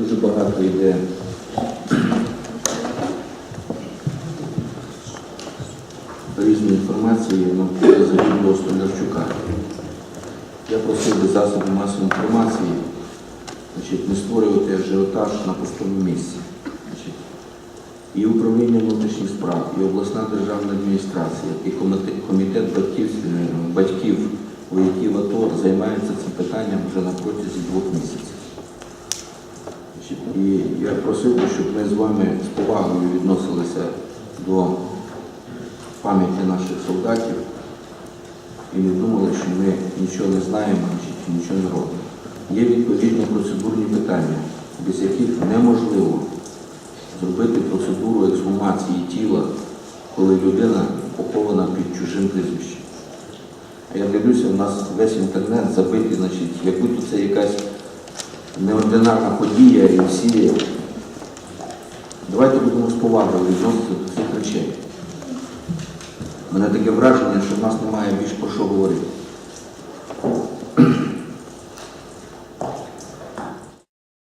Дуже багато йде різної інформації навколо загиблого Столярчука. Я просив би засоби масової інформації значить, не створювати ажіотаж на пустому місці. Значить, і управління внутрішніх справ, і обласна державна адміністрація, і комітет, батьків, е, вояків АТО займаються цим питанням вже на протязі двох місяців. І я просив би, щоб ми з вами з повагою відносилися до пам'яті наших солдатів і не думали, що ми нічого не знаємо чи нічого не робимо. Є відповідні процедурні питання, без яких неможливо зробити процедуру ексгумації тіла, коли людина похована під чужим прізвищем. А я дивлюся, у нас весь інтернет забитий, значить, як будто це якась неординарна подія і всі. Давайте будемо з повагою відноситися до цих речей. У мене таке враження, що в нас немає більш про що говорити.